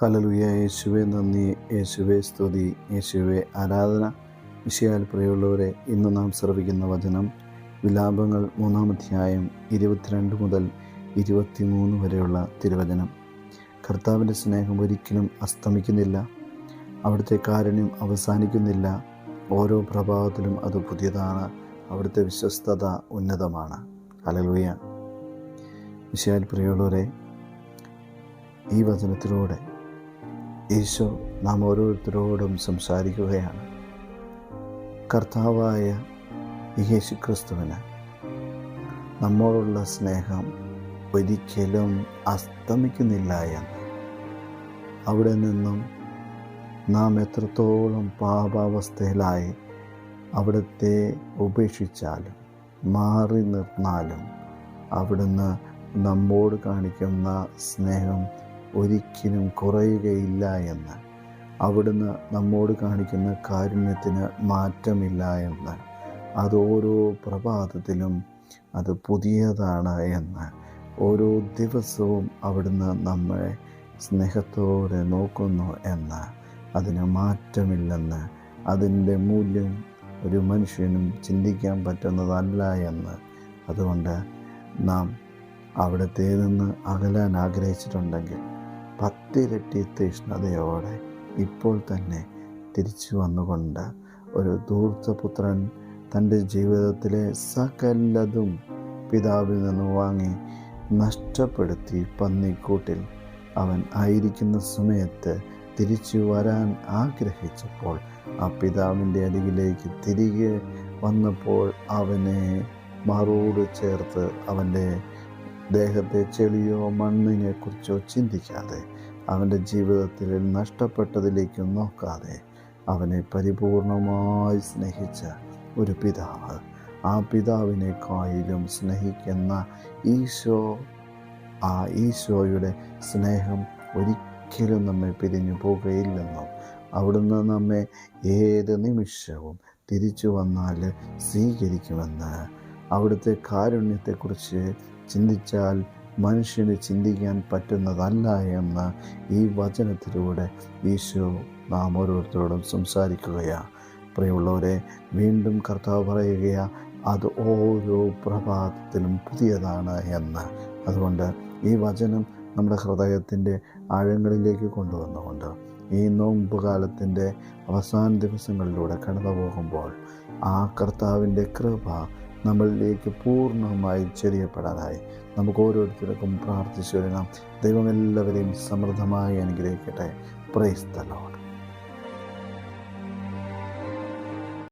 ഹലലുയ യേശുവെ നന്ദി. യേശുവെ സ്തുതി. യേശുവെ ആരാധന. വിഷയാൽ പ്രിയമുള്ളവരെ ഇന്ന് നാം ശ്രവിക്കുന്ന വചനം വിലാപങ്ങൾ മൂന്നാം അധ്യായം ഇരുപത്തിരണ്ട് മുതൽ ഇരുപത്തിമൂന്ന് വരെയുള്ള തിരുവചനം. കർത്താവിന്റെ സ്നേഹം ഒരിക്കലും അസ്തമിക്കുന്നില്ല. അവിടുത്തെ കാരുണ്യം അവസാനിക്കുന്നില്ല. ഓരോ പ്രഭാവത്തിലും അത് പുതിയതാണ്. അവിടുത്തെ വിശ്വസ്തത ഉന്നതമാണ്. ഹലലുയ വിഷയാൽ പ്രിയമുള്ളവരെ ഈ വചനത്തിലൂടെ ഈശോ നാം ഓരോരുത്തരോടും സംസാരിക്കുകയാണ്. കർത്താവായ യേശു ക്രിസ്തുവിന് നമ്മോടുള്ള സ്നേഹം ഒരിക്കലും അസ്തമിക്കുന്നില്ല എന്ന്. അവിടെ നിന്നും നാം എത്രത്തോളം പാപാവസ്ഥയിലായി അവിടുത്തെ ഉപേക്ഷിച്ചാലും മാറി നിർന്നാലും അവിടുന്ന് നമ്മോട് കാണിക്കുന്ന സ്നേഹം ഒരിക്കലും കുറയുകയില്ല എന്ന്. അവിടുന്ന് നമ്മോട് കാണിക്കുന്ന കാരുണ്യത്തിന് മാറ്റമില്ല എന്ന്. അത് ഓരോ പ്രഭാതത്തിലും അത് പുതിയതാണ് എന്ന്. ഓരോ ദിവസവും അവിടുന്ന് നമ്മളെ സ്നേഹത്തോടെ നോക്കുന്നു എന്ന്. അതിന് മാറ്റമില്ലെന്ന്. അതിന്റെ മൂല്യം ഒരു മനുഷ്യനും ചിന്തിക്കാൻ പറ്റുന്നതല്ല എന്ന്. അതുകൊണ്ട് നാം അവിടത്തെ നിന്ന് അകലാൻ ആഗ്രഹിച്ചിട്ടുണ്ടെങ്കിൽ പത്തിരട്ടി തീഷ്ണതയോടെ ഇപ്പോൾ തന്നെ തിരിച്ചു വന്നുകൊണ്ട് ഒരു ദൂർത്തപുത്രൻ തന്റെ ജീവിതത്തിലെ സകലതും പിതാവിൽ നിന്ന് വാങ്ങി നഷ്ടപ്പെടുത്തി പന്നിക്കൂട്ടിൽ അവൻ ആയിരിക്കുന്ന സമയത്ത് തിരിച്ചു വരാൻ ആഗ്രഹിച്ചപ്പോൾ ആ പിതാവിന്റെ അരികിലേക്ക് തിരികെ വന്നപ്പോൾ അവനെ മറോട് ചേർത്ത് അവന്റെ ദേഹത്തെ ചെളിയോ മണ്ണിനെ കുറിച്ചോ ചിന്തിക്കാതെ അവന്റെ ജീവിതത്തിൽ നഷ്ടപ്പെട്ടതിലേക്ക് നോക്കാതെ അവനെ പരിപൂർണമായി സ്നേഹിച്ച ഒരു പിതാവ്. ആ പിതാവിനെക്കായാലും സ്നേഹിക്കുന്ന ഈശോ ആ ഈശോയുടെ സ്നേഹം ഒരിക്കലും നമ്മെ പിരിഞ്ഞു പോകുകയില്ലെന്നും അവിടുന്ന് നമ്മെ ഏത് നിമിഷവും തിരിച്ചു വന്നാൽ സ്വീകരിക്കുമെന്ന് അവിടുത്തെ കാരുണ്യത്തെക്കുറിച്ച് ചിന്തിച്ചാൽ മനുഷ്യന് ചിന്തിക്കാൻ പറ്റുന്നതല്ല എന്ന് ഈ വചനത്തിലൂടെ ഈശോ നാം ഓരോരുത്തരോടും സംസാരിക്കുകയാണ് പ്രിയമുള്ളവരെ വീണ്ടും കർത്താവ് പറയുകയാണ് അത് ഓരോ പ്രഭാതത്തിലും പുതിയതാണ് എന്ന്. അതുകൊണ്ട് ഈ വചനം നമ്മുടെ ഹൃദയത്തിന്റെ ആഴങ്ങളിലേക്ക് കൊണ്ടുവന്നുകൊണ്ട് ഈ നോമ്പ് കാലത്തിന്റെ അവസാന ദിവസങ്ങളിലൂടെ കടന്നു പോകുമ്പോൾ ആ കർത്താവിന്റെ കൃപ നമ്മളിലേക്ക് പൂർണമായി ചെറിയപ്പെടാനായി നമുക്ക് ഓരോരുത്തർക്കും പ്രാർത്ഥിച്ചു വരണം ദൈവം എല്ലാവരെയും സമൃദ്ധമായി അനുഗ്രഹിക്കട്ടെ. Praise the load